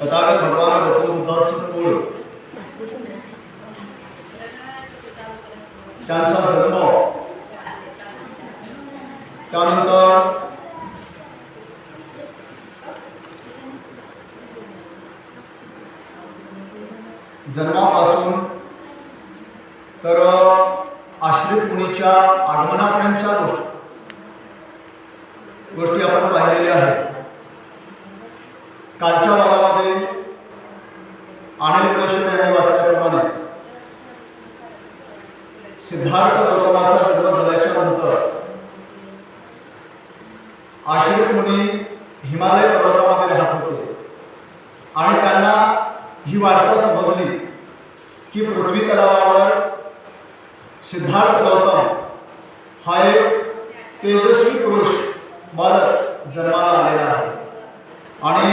तथागत भगवान गौतम कुळ त्यांचा जन्म त्यानंतर जन्मापासून आश्रित मुनी हिमालय पर्वतामध्ये राहत होते. आणि त्यांना ही वार्ता समजली की पृथ्वी तलावावर सिद्धार्थ गौतम हा एक तेजस्वी पुरुष बालक जन्माला आलेला आहे. आणि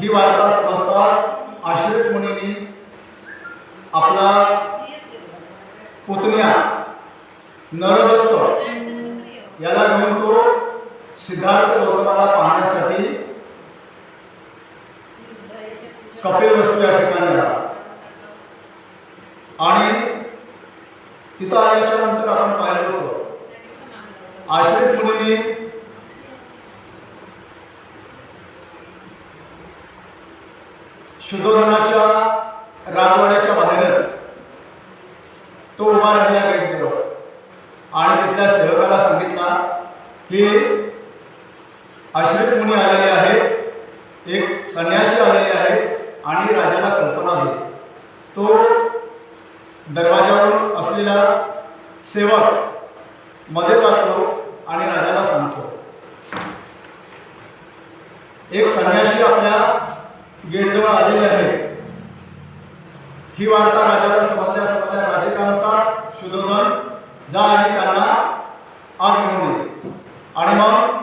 ही वार्ता समजताच आश्रित मुनींनी आपला पुतण्या नर सिद्धार्थ गौतमाला पाहण्यासाठी कपिलवस्तू या ठिकाणी आला. आणि तिथं आल्याच्यानंतर आपण पाहिलं होतं आश्रित मुलीने शुद्धोधनाच्या राजवाड्याच्या बाहेरच तो उभा राहिला गेटजवळ आणि तिथल्या सेवकाला सांगितला की आश्रित मुनी आलेले आहेत एक संन्यासी आलेले आहेत आणि राजाला कल्पना आहे तो दरवाजावरून असलेला सेवकमध्ये जातो आणि राजाला सांगतो एक संन्यासी आपल्या गेटजवळ आलेले आहेत ही वार्ता राजाला समजल्या समजल्या राजे काय म्हणतात शुद्धोधन जा आणि त्यांना आत घेऊन ये आणि मग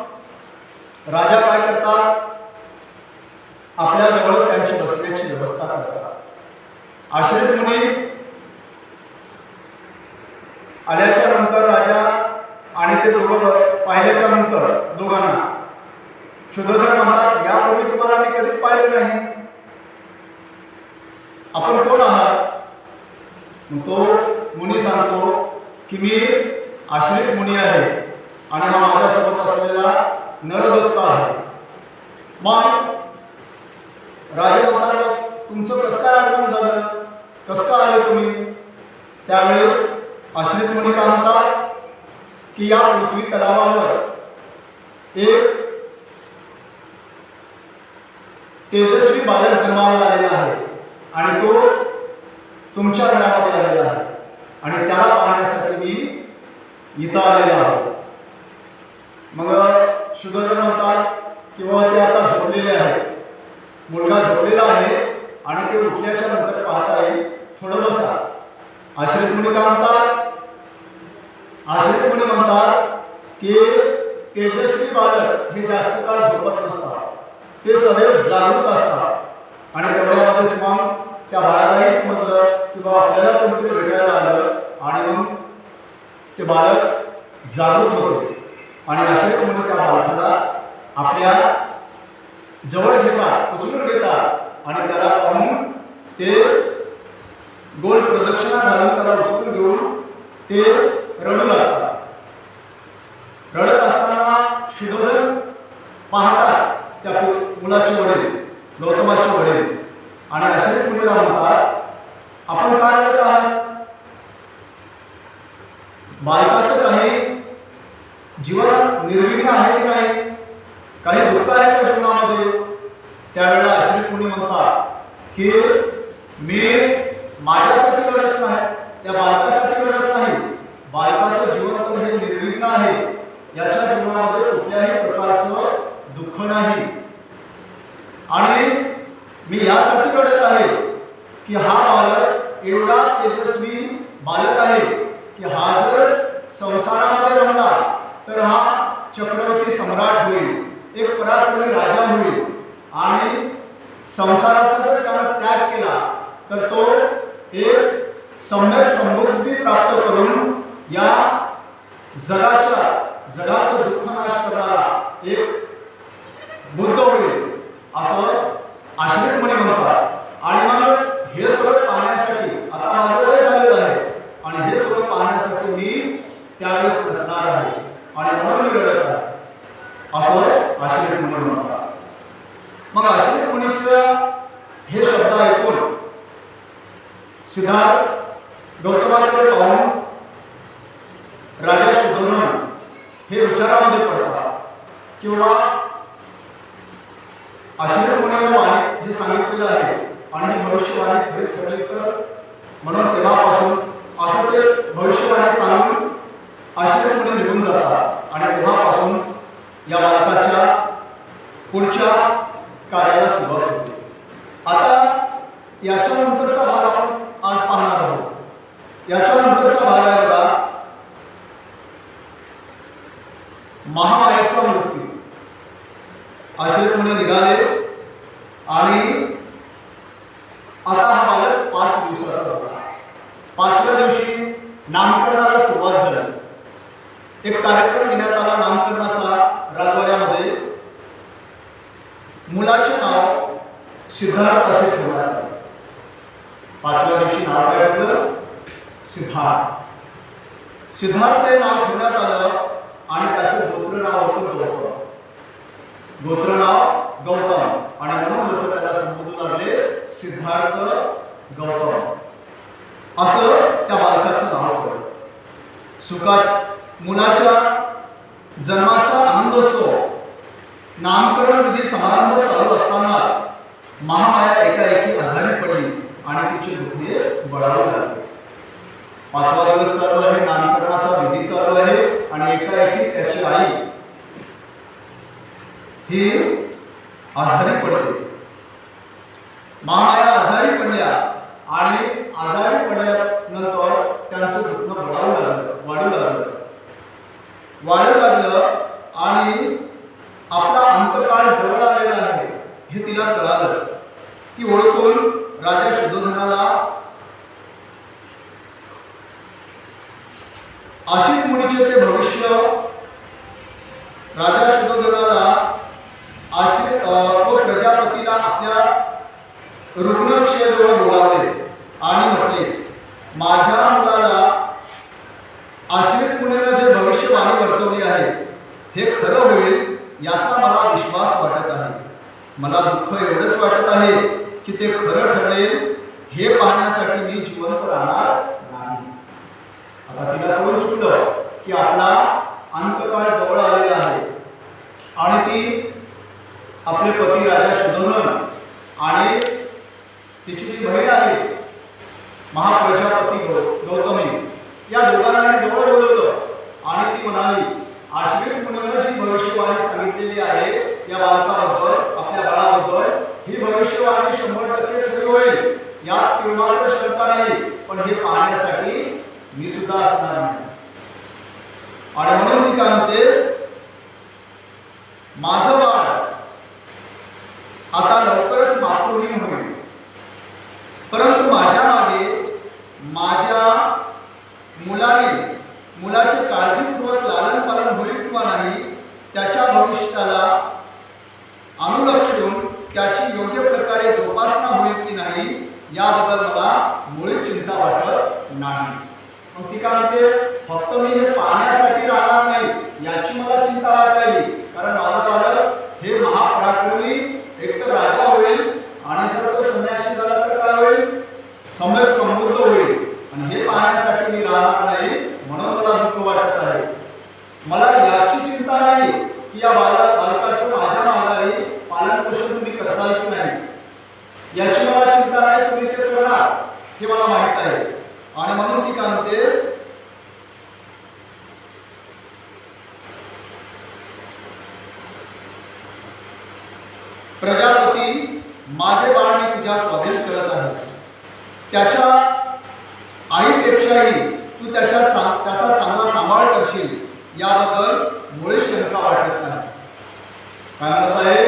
राजा काय करतात? आपल्या जवळ त्यांची बसण्याची व्यवस्था करतात. आश्रित मुनी आल्याच्यानंतर राजा आणि ते दोघं पाहिल्याच्या नंतर दोघांना. शुद्धोधन म्हणतात यापूर्वी तुम्हाला मी कधीच पाहिलं नाही. आपण कोण आहात? तो मुनी सांगतो की मी आश्रित मुनी आहे आणि हा माझ्यासोबत असलेला नरदत्त आहे. मग राजा म्हणाला तुमचं कसं काय आगमन झालं? कसं काय आले तुम्ही? त्यावेळेस आश्रित मुनी काय म्हणतात की या पृथ्वी तलावावर एक तेजस्वी बालक जन्माला आलेला आहे आणि तो तुमच्या घरामध्ये आलेला आहे. आणि त्याला पाहण्यासाठी मी इथं आलेला आहे. मग शुद्धजन म्हणतात किंवा ते आता झोपलेले आहेत. मुलगा झोपलेला आहे आणि ते उठल्याच्या नंतर पाहता येईल थोडं बसा. आश्रित मुनी काय म्हणतात आश्रित मुनी म्हणतात की तेजस्वी बालक हे जास्त काळ झोपत नसतात. ते सदैव जागृत असतात. आणि तेवढ्यामध्येच मग त्या बाळालाही समजलं की बाबा आपल्याला कोणतरी भेटायला आलं आणि मग ते बालक जागृत होते. आणि अशा मुली त्या बालकाला आपल्या जवळ घेतात उचलून घेतात आणि त्याला पाहून ते गोल प्रदक्षिणा घालून त्याला उचलून घेऊन ते रडू लागतात रडत असताना शिडोधन पाहतात त्या पु- मुलाचे वडील गौतमाचे वडील आणि अशा मुलीला म्हणतात आपण काय करत आहात बालकाचं काही जीवनात निर्विघ्न आहे की नाही काही दुःख आहे का जीवनामध्ये त्यावेळेला आश्रित मुनी म्हणतात की मी माझ्यासाठी लढत नाही त्या बालकासाठी लढत नाही बालकाचं जीवन तर हे निर्विघ्न आहे याच्या जीवनामध्ये कुठल्याही प्रकारचं दुःख नाही. आणि मी यासाठी लढत आहे की हा बालक एवढा तेजस्वी बालक आहे की हा जर संसारामध्ये राहिला तर हा चक्रवर्ती सम्राट होईल एक पराक्रमी राजा होईल. आणि संसाराचा जर त्यानं त्याग केला तर तो एक सम्यक समृद्धी प्राप्त करून या जगाच्या जगाचं दुःख नाश करणारा एक बुद्ध होईल. असं आश्रितपणे म्हणतात. आणि मग हे सगळं पाहण्यासाठी आता माझं वय झालेलं आहे. आणि हे सगळं पाहण्यासाठी मी त्यावेळेस नसणार आहे. आणि म्हणून मी रडत आहे. असं आश्रित मुनी म्हणतात. मग आश्रित मुनीचं हे शब्द ऐकून सिद्धार्थ गौतमाकडे पाहून राजा सुधोधन हे विचारामध्ये पडतात. किंवा आश्रय वाणी हे सांगितलेलं आहे आणि ही भविष्यवाणी खरी ठरली तर? म्हणून तेव्हापासून असं ते भविष्यवाणी सांगून आश्रय निघून जातात. आणि तेव्हापासून या बालकाच्या पुढच्या कार्याला सुरुवात होते. आता याच्यानंतरचा भाग आपण आज पाहणार आहोत. याच्यानंतरचा भाग आहे बघा आश्रय निघाले आणि आता हा बालक पाच दिवसाचा होता पाचव्या दिवशी नामकरणाला सुरुवात झाली एक कार्यक्रम घेण्यात आला नामकरणाचा राजवाड्यामध्ये मुलाचे नाव सिद्धार्थ असे ठेवण्यात आले पाचव्या दिवशी नाव काय ठेवलं सिद्धार्थ सिद्धार्थ हे नाव ठेवण्यात आलं आणि त्याचं गोत्र नाव होतं गौतम गोत्र नाव गौतम आणि म्हणून लोक त्याला संबोधू लागले सिद्धार्थ गौतम असं त्या बालकाचं नाव पडलं सुखात मुलाच्या जन्माचा आनंदोत्सव नामकरण विधी समारंभ चालू असतानाच महामाया एकाएकी आजारी पडली आणि तिचे दुखणे बळावू लागले पाचवा दिवस चालू आहे नामकरणाचा विधी चालू आहे आणि एकाएकी त्याची आई ही आजारी पडते महामाया आजारी पडल्या आणि आजारी पडल्यानंतर त्यांचं दुखणं बळावू लागलं वाढू लागलं वाढू लागलं आणि आपला अंतकाळ जवळ आलेला आहे हे तिला कळालं ती ओळखून राजा शुद्धोधनाला आशित मुनीचे ते भविष्य राजा शुद्धोधनाला आश्रित अ, तो प्रजापतीला आपल्या रुग्णविषयाजवळ बोलावले आणि म्हटले माझ्या मुलाला आश्रित मुनीनं जे भविष्यवाणी वर्तवली आहे हे खरं होईल याचा मला विश्वास वाटत आहे. मला दुःख एवढंच वाटत आहे की ते खरं ठरेल हे पाहण्यासाठी मी जिवंत राहणार नाही. आता तिला कळून चुकलं की आपला अंतकाळ जवळ आलेला आहे. आणि ती आपले पती राजा शुद्धोधन आणि तिची जी बहीण आहे. महाप्रजापती गौ- गौतमी. या दोघांनाही जवळ बोलवलं आणि ती म्हणाली आश्विन मुनीनं जी भविष्यवाणी सांगितलेली आहे. या बालकाबद्दल आपल्या बाळाबद्दल ही भविष्यवाणी शंभर टक्के खरी होईल. यात किंवा शंका नाही पण हे पाहण्यासाठी मी सुद्धा असणार नाही आणि म्हणून ती काय म्हणते माझं बाळ आता लवकरच मातृहीन होईल परंतु माझ्या मागे माझ्या मुलाने मुलाचे काळजीपूर्वक लालन पालन होईल किंवा नाही त्याच्या भविष्याला अनुलक्षून त्याची योग्य प्रकारे जोपासना होईल की नाही याबद्दल मला मुळीच चिंता वाटत नाही. मग ती काय म्हणते? फक्त मी हे पाणी राहणार नाही याची मला चिंता वाटायली कारण माझा बालक हे महापराक्रमी एक तर राजा होईल आणि जर तो संन्यासी झाला तर काय होईल सम्यक समृद्ध होईल आणि हे पाहण्यासाठी मी राहणार नाही म्हणून मला दुःख वाटत आहे मला याची चिंता नाही की या बाला बालकाचं माझ्या मागाई पालन पोषण तुम्ही करसाल की नाही याची मला चिंता नाही तुम्ही ते करणार हे मला माहीत आहे आणि म्हणून ती काय म्हणते प्रजापती माझे बाळ मी तुझ्या स्वाधीन करत आहे त्याच्या आईपेक्षाही तू त्याच्या चा- त्याचा चांगला सांभाळ करशील याबद्दल मुळीच शंका वाटत नाही काय म्हणत आहे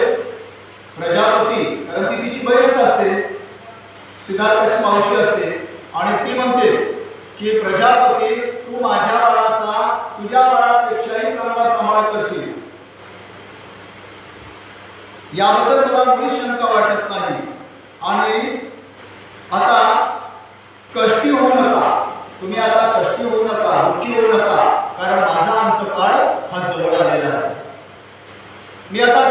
प्रजापती कारण ती तिची बहीणच असते सिद्धार्थाची मावशी असते आणि ती म्हणते की प्रजापती तू माझ्या बाळाचा तुझ्या बाळापेक्षाही चांगला सांभाळ करशील. याबद्दल मला मुळीच शंका वाटत नाही. आणि आता कष्टी होऊ नका. तुम्ही आता कष्टी होऊ नका दुःखी होऊ नका कारण माझा अंतकाळ हा जवळ आलेला आहे. मी आता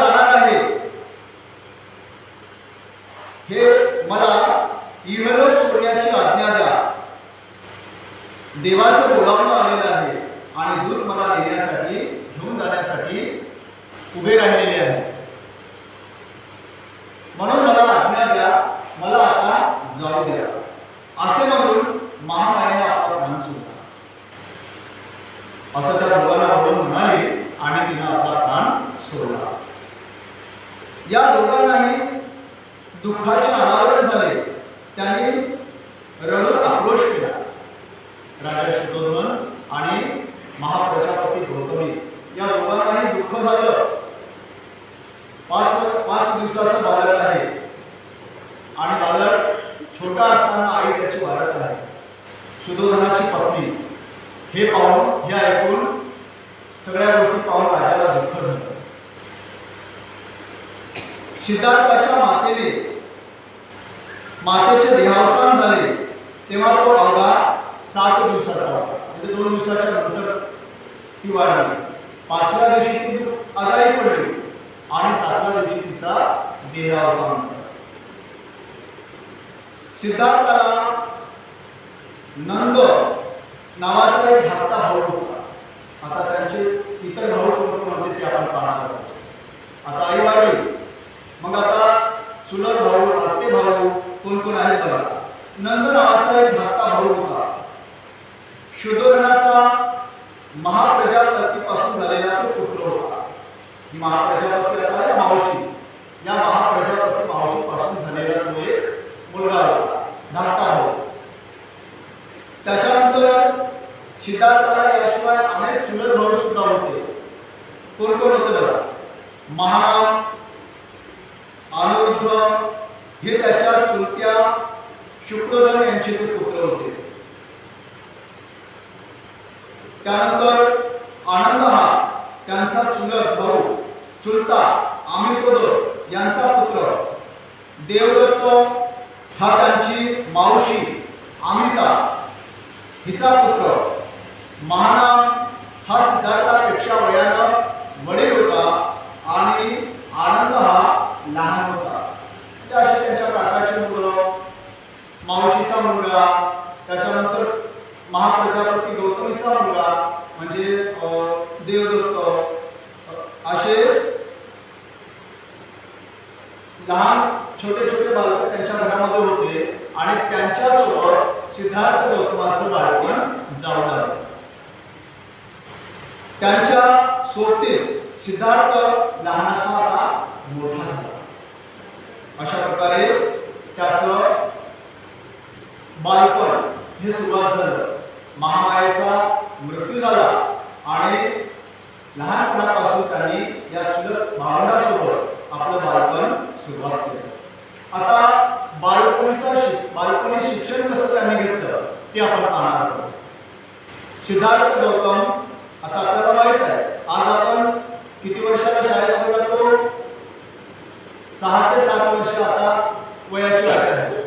देवाचं बोलावणं आलेलं आहे. आणि दूध मला देण्यासाठी घेऊन जाण्यासाठी उभे राहिले आहे म्हणून मला आज्ञा द्या मला आता जाऊ द्या असे म्हणून महामाईने आपला प्राण सोडला असं त्या दोघांना बोलून म्हणाले आणि तिनं आपला प्राण सोडला या दोघांनाही दुःखाचे अनावरण झाले त्यांनी रडून आक्रोश केला राजा शुद्धोधन आणि महाप्रजापती गौतमी या दोघांनाही दुःख झालं पाच पाच दिवसाचं बालक आहे आणि बालक छोटा असताना आई त्याची वाढत आहे सुधोधनाची पत्नी हे पाहून हे ऐकून सगळ्या गोष्टी पाहून राजाला दुःख झालं सिद्धार्थाच्या मातेने मातेचे देहावसान झाले तेव्हा तो अवघा सात दिवसाचा होता. म्हणजे दोन दिवसाच्या नंतर ती वाढली. पाचव्या दिवशी ती आजारी पडली आणि सातव्या दिवशी तिचा देहावसान झाला सिद्धार्थाला नंद नावाचा एक धाकटा भाऊ होता. आता त्यांचे इतर भाऊ कोण म्हणजे ते आपण पाहणार आहोत. आता आई वाढली. मग आता चुलत भाऊ आत्ते भाऊ कोण कोण आहे बघा. नंद नावाचा एक धाकटा भाऊ होता. शुद्धोधनाचा महाप्रजापतीपासून झालेला तो पुत्र होता. ही महाप्रजापती आता आहे मावशी. या महाप्रजापती मावशीपासून झालेला तो एक मुलगा होता. धाकटा होता त्याच्यानंतर सिद्धार्थाला याशिवाय अनेक चुलत भाऊ सुद्धा होते. कोण कोण होते बघा? महान अनिरुद्ध हे त्याच्या चुलत्या शुक्रधन यांचे ते पुत्र होते. त्यानंतर आनंद हा त्यांचा चुलत भाऊ चुलता आमिपद यांचा पुत्र. देवदत्त हा त्यांची मावशी अमिता हिचा पुत्र. महानाम हा सिद्धार्थ वयानं वडील होता आणि आनंद हा लहान होता म्हणजे असे त्यांच्या काकाचे मुलं मावशीचा मुलगा त्याच्यानंतर महाप्रजापती गौतमीचा मुलगा म्हणजे देवदत्त. असे लहान छोटे छोटे बालक त्यांच्या घरामध्ये होते आणि त्यांच्यासोबत सिद्धार्थ गौतमाचं बालपण जाऊन आलं त्यांच्या सोबतीत सिद्धार्थ लहानाचा आता मोठा झाला. अशा प्रकारे त्याचं बालपण हे सुरुवात झालं. महामायाचा मृत्यू झाला आणि लहानपणापासून त्यांनी या चुलत भावंडासोबत आपलं बालपण सुरुवात केलं. आता बालपणीचं शिक बालपणी शिक्षण कसं त्यांनी घेतलं ते आपण पाहणार आहोत. सिद्धार्थ गौतम आता आपल्याला माहीत आहे आज आपण किती वर्षाला शाळेत जातो सहा ते सात वर्ष आता वयाची अट आहे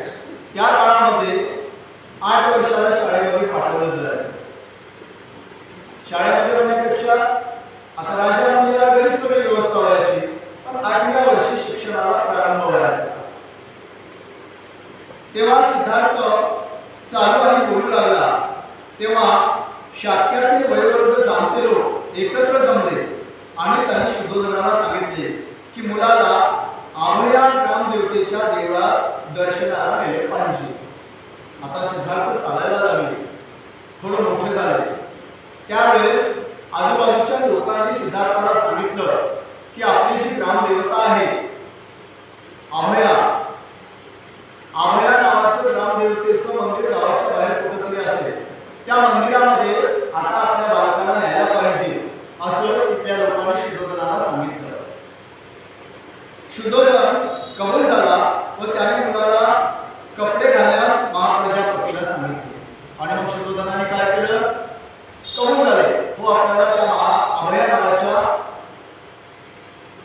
त्या काळामध्ये आठ वर्षाला शाळेमध्ये पाठवलं जायचं शाळेमध्ये म्हणण्यापेक्षा आता राज्यामध्ये या घरी सगळी व्यवस्था व्हायची पण आठव्या वर्षी शिक्षणाला प्रारंभ व्हायचा तेव्हा सिद्धार्थ चालू आणि बोलू लागला. तेव्हा शाक्यातील वयोवृद्ध जाणते लोक एकत्र जमले आणि त्यांनी शुद्धोधनाला सांगितले की मुलाला आमया ग्रामदेवतेच्या देवळात दर्शनाला नेले पाहिजे. आता सिद्धार्थ चालायला लागले. थोडं मोठे झाले. त्यावेळेस आजूबाजूच्या लोकांनी सिद्धार्थाला सांगितलं की आपली जी ग्रामदेवता आहे अभया अभया नावाचं ग्रामदेवतेचं मंदिर गावाच्या बाहेर कुठेतरी असेल त्या मंदिरामध्ये आता आपल्या बालकाला न्यायला पाहिजे असं इथल्या लोकांनी शुद्धोधनाला सांगितलं शुद्धोधन कबूल झाला व त्याने मुलाला कपडे घालण्यास महाप्रजापतीला सांगितले. आणि मग शुद्धोधनाने काय केलं? कबूल झाले. हो आपल्याला त्या महा अभया नावाच्या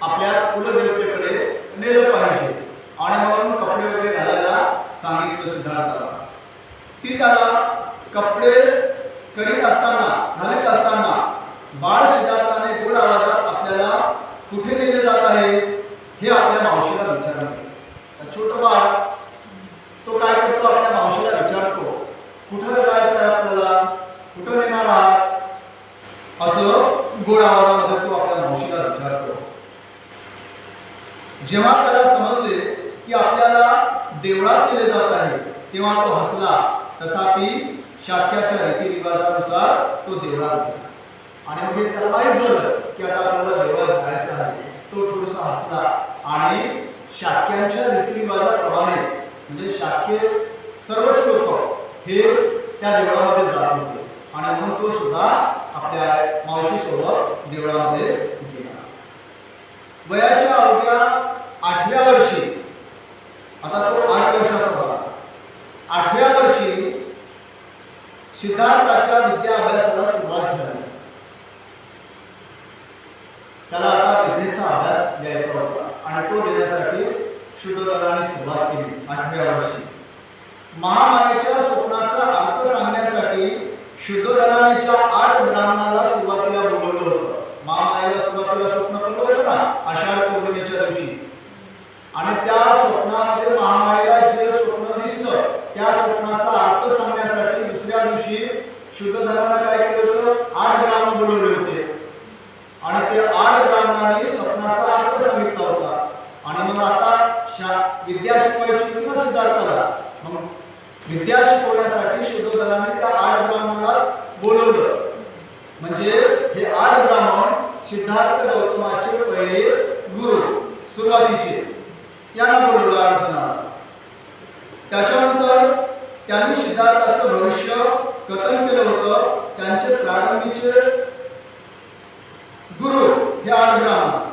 आपल्या कुलदेवतेकडे नेलं पाहिजे. आणि म्हणून कपडे वगैरे घालायला सांगितलं सिद्धार्थाला. ती त्याला कपडे करीत असताना घालीत असताना बाळ सिद्धार्थाने गोड आवाजात आपल्याला कुठे नेलं जात छोटं बाळ तो काय करतो? आपल्या मावशीला विचारतो कुठं जायचं आहे आपल्याला? कुठं नेणार आहात? असं गोड आवाजामध्ये तो आपल्या मावशीला विचारतो. जेव्हा त्याला समजले की आपल्याला देवळात केले जात आहे तेव्हा तो हसला. तथापि शाक्याच्या रीतिरिवाजानुसार तो देवळात गेला. आणि मग हे त्याला माहीत झालं की आता आपल्याला देवळात जायचं आहे. तो थोडासा हसला आणि शाक्यांच्या रीतिरिवाजाप्रमाणे म्हणजे शाक्य सर्वच लोक हे त्या देवळामध्ये जात होते. आणि म्हणून तो सुद्धा आपल्या मावशीसोबत देवळामध्ये गेला. वयाच्या अवघ्या आठव्या वर्षी आता तो आठ वर्षाचा झाला. आठव्या वर्षी सिद्धार्थाच्या विद्या अभ्यासाला सुरुवात झाली. त्याला आता विद्येचा अभ्यास द्यायचा होता आणि तो देण्यासाठी शुद्धोदराने सुरुवात केली आठव्या वर्षी महामायेच्या स्वप्नाचा अर्थ सांगण्यासाठी शुद्धोदरानेच्या आठ ब्राह्मणाला सुरुवातीला बोलवलं होतं. महामायेला सुरुवातीला स्वप्न बोलवलं होतं ना आषाढ पौर्णिमेच्या दिवशी. आणि त्या स्वप्नामध्ये महामायेला जे स्वप्न दिसलं त्या स्वप्नाचा अर्थ सांगण्यासाठी दुसऱ्या दिवशी शुद्धोदराने काय केलं होतं? आठ ब्राह्मण बोलवले होते आणि ते आठ ब्राह्मणांनी स्वप्नाचा अर्थ सांगितला होता आणि मग आता शा- विद्या शिकवायची होती ना सिद्धार्थाला विद्या शिकवण्यासाठी शुद्धोदराने त्या आठ ब्राह्मणालाच बोलवलं. म्हणजे हे आठ ब्राह्मण सिद्धार्थ गौतमाचे पहिले गुरु सुरुवातीचे. यांना बोलवलं आठ जणांना त्याच्यानंतर त्यांनी सिद्धार्थाचं भविष्य कथन केलं होतं. त्यांचे प्रारंभीचे गुरु हे आठ ब्राह्मण.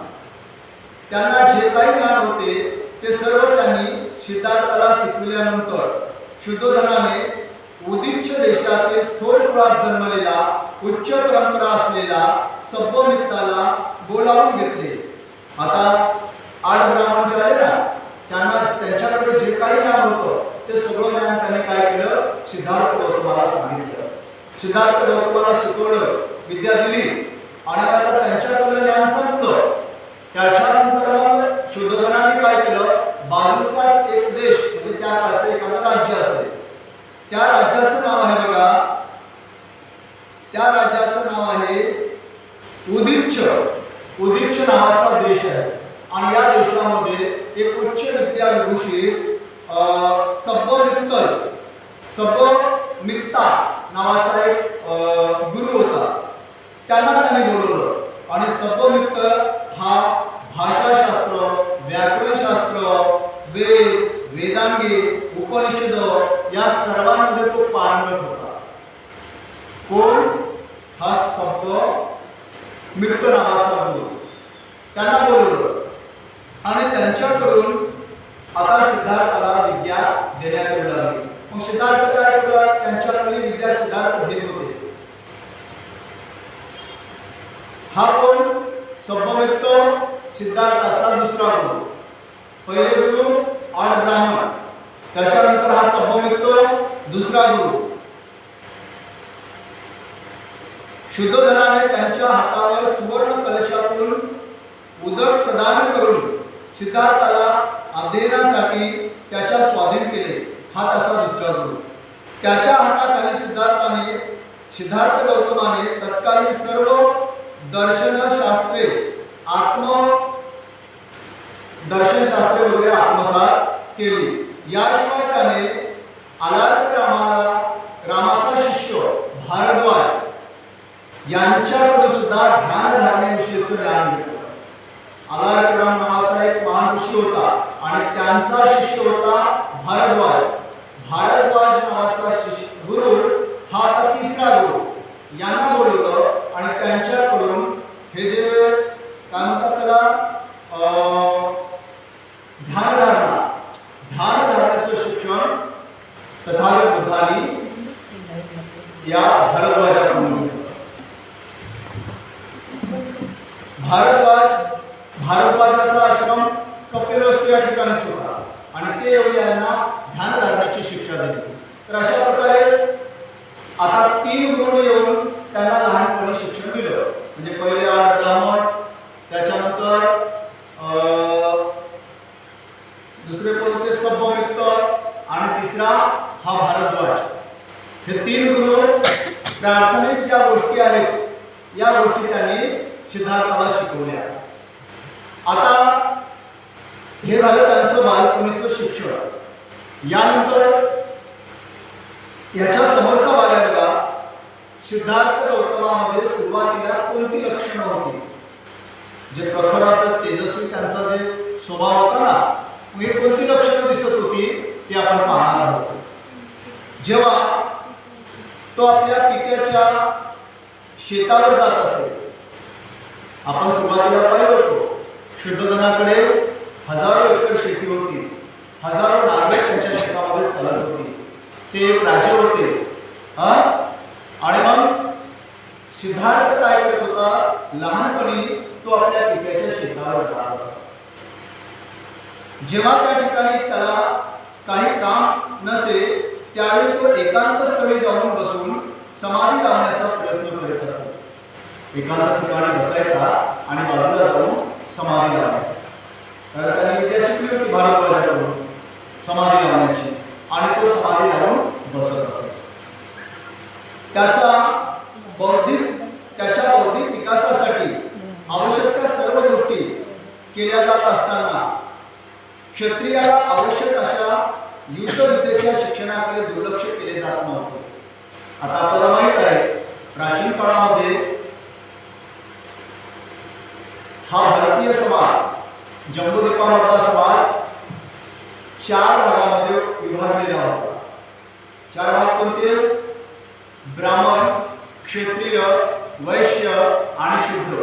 त्यांना जे काही ज्ञान होते ते सर्व त्यांनी सिद्धार्थाला शिकविल्यानंतर शुद्धोधनाने उदिच्छ देशातील थोर कुळात जन्मलेला उच्च परंपरा असलेला सभ्यमित्राला बोलावून घेतले. आता आठ ब्राह्मण जे आले ना त्यांना त्यांच्याकडे जे काही ज्ञान होतं ते सगळं ज्ञान त्यांनी काय केलं? सिद्धार्थ गौतमाला सांगितलं. सिद्धार्थ गौतमाला शिकवलं. विद्या दिली आणि आता त्यांच्याकडे ज्ञान संपलं. त्याच्या मग शुद्धोधनाने काय केलं बाजूचाच एक देश म्हणजे त्या काळचं एखादं राज्य असेल. त्या राज्याचं नाव आहे बघा. त्या राज्याचं नाव आहे उदिच्छ. उदिच्छ नावाचा देश आहे. आणि या देशामध्ये एक उच्च विद्या विभूषित सबमित्तल सबमित्ता नावाचा एक गुरु होता. त्यांना त्यांनी बोलवलं. आणि सबमित्त उपनिषद या सर्वांमध्ये तो पारंगत होता. कोण? हा संप मित्र नावाचा गुरु त्यांना बोलवलं. आणि त्यांच्याकडून आता सिद्धार्थाला विद्या देण्यात येऊ लागली. मग सिद्धार्थ काय केला त्यांच्याकडे विद्या सिद्धार्थ घेत होते. हा कोण? सबमित्त सिद्धार्थाचा दुसरा गुरु पहिले गुरु आठ ब्राह्मण त्याच्यानंतर हा सबमित्त दुसरा गुरु. शुद्धोधनाने त्यांच्या हातावर सुवर्ण कलशातून उदक प्रदान करून सिद्धार्थाला अध्ययनासाठी त्याच्या स्वाधीन केले. हा त्याचा दुसरा गुरु. त्याच्या हाताखाली सिद्धार्थाने सिद्धार्थ गौतमाने तत्कालीन सर्व दर्शन शास्त्रे आत्म दर्शनशास्त्रे वगैरे आत्मसात केली. याशिवाय त्याने आलार्क रामाला रामाचा शिष्य भारद्वाज यांच्याकडे सुद्धा ध्यान ध्यानधारणेविषयीचं ज्ञान घेतलं. आलारकराम नावाचा एक महान ऋषी होता आणि त्यांचा शिष्य होता भारद्वाज. भारद्वाज नावाचा शिष्य गुरु हा आता तिसरा गुरु यांना बोलवलं आणि त्यांच्याकडून हे जे काय म्हणतात त्याला अं, ध्यानधारणा ध्यानधारणाचं शिक्षण तथागत बुद्धांनी या भारद्वाजाकडून घेतलं. भारद्वाज भारद्वाजाचा आश्रम कपिलवस्तू या ठिकाणीच होता आणि ते येऊन यांना ध्यानधारणाची शिक्षा दिली तर अशा प्रकारे आता तीन गुरु येऊन त्यांना लहानपणी शिक्षण दिलं म्हणजे पहिले आठ ब्राह्मण त्याच्यानंतर अं, दुसरे कोण होते हा भारद्वाज हे तीन गुरु प्राथमिक ज्या गोष्टी आहेत या गोष्टी त्यांनी सिद्धार्थाला शिकवल्या. आता हे झालं त्यांचं बालपणीचं शिक्षण. यानंतर याच्या समोरचा भाग सिद्धार्थ गौतमामध्ये सुरुवातीला कोणती लक्षणं होती? जे प्रखर असत तेजस्वी त्यांचा जे स्वभाव होता ना हे कोणती लक्षणं दिसत होती ते आपण पाहणार आहोत. जेव्हा तो आपल्या पिकाच्या शेतावर जात असेल. आपण सुरुवातीला पाहिलं होतो शुद्धधनाकडे हजारो एकर शेती होती. हजारो नागरिक त्यांच्या शेतामध्ये चालत होती. ते एक राजे होते. हा? आणि मग सिद्धार्थ काय करत होता? लहानपणी तो आपल्या पिकाच्या शेतावर जात असा. जेव्हा त्या ठिकाणी त्याला काही काम नसे त्यावेळी तो एकांत स्थळी जाऊन बसून समाधी लावण्याचा प्रयत्न करत असत एकांत ठिकाणी बसायचा आणि बाजूला जाऊन समाधी लावायचा. तर त्याने विद्या शिकली होती भारतवाजाकडून समाधी लावण्याची आणि तो समाधी लावून बसत असत त्याचा बौद्धिक त्याच्या बौद्धिक विकासासाठी आवश्यक त्या सर्व गोष्टी केल्या जात असताना क्षत्रियाला आवश्यक अशा युद्धविद्येच्या शिक्षणाकडे दुर्लक्ष केले जात नव्हते. आता आपल्याला माहीत आहे प्राचीन काळामध्ये हा भारतीय समाज जम्बूद्वीपामधला समाज चार भागामध्ये विभागलेला होता. चार भाग कोणते? ब्राह्मण क्षेत्रीय वैश्य आणि शूद्र.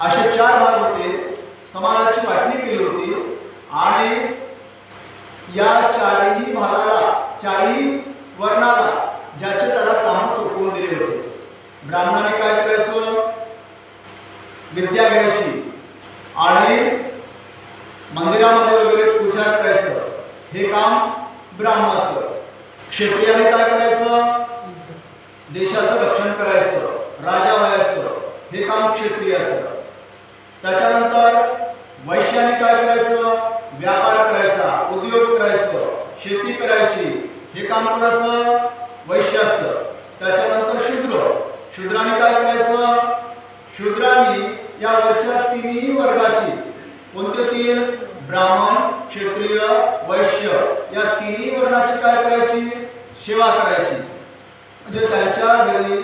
असे चार भाग होते. समाजाची वाटणी केली होती आणि या चारही भागाला चारही वर्णाला ज्याचे त्याला काम सोपवून दिले होते. ब्राह्मणाने काय करायचं? विद्या घ्यायची. आणि मंदिरामध्ये वगैरे पूजा करायचं. हे काम ब्राह्मणाचं. क्षेत्रियाने काय करायचं? देशाचं रक्षण करायचं. राजा व्हायचं. हे काम क्षेत्रियाचं. त्याच्या वैश्याने काय करायचं व्यापार करायचा उद्योग करायचं शेती करायची हे वैश्याचं त्याच्यानंतर शूद्र. शूद्राने काय करायचं? शूद्रांनी या वरच्या तिन्ही वर्गाची कोणते तीन? ब्राह्मण क्षत्रिय वैश्य या तिन्ही वर्गाची काय करायची? सेवा करायची. म्हणजे त्यांच्या घरी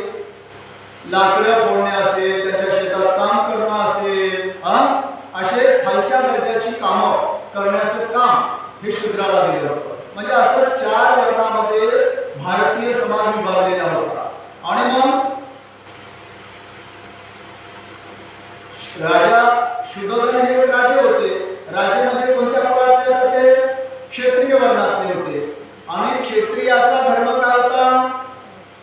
लाकडं फोडणे असेल त्यांच्या शेतात काम करणं असेल हा? असे खालच्या दर्जाची कामं करण्याचं काम हे शूद्राला दिलं होतं म्हणजे असं चार वर्गामध्ये भारतीय समाज विभागलेला होता. आणि मग राजा शुद्धोधन हे राजे होते राजे म्हणजे कोणत्या कुळातले होते क्षेत्रीय वर्णातले होते आणि क्षत्रियाचा धर्म काय होता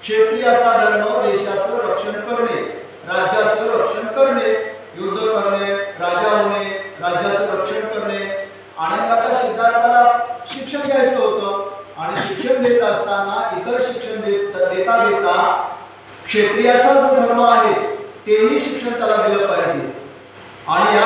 क्षेत्रियाचा धर्म देशाचं रक्षण करणे राज्याचं रक्षण करणे युद्ध करणे राजा होणे राज्याचं रक्षण करणे आणि मग आता सिद्धार्थाला शिक्षण घ्यायचं होतं आणि शिक्षण देत असताना इतर शिक्षण देत देता देता क्षेत्रियाचा जो धर्म आहे तेही शिक्षण त्याला दिलं पाहिजे. आणि या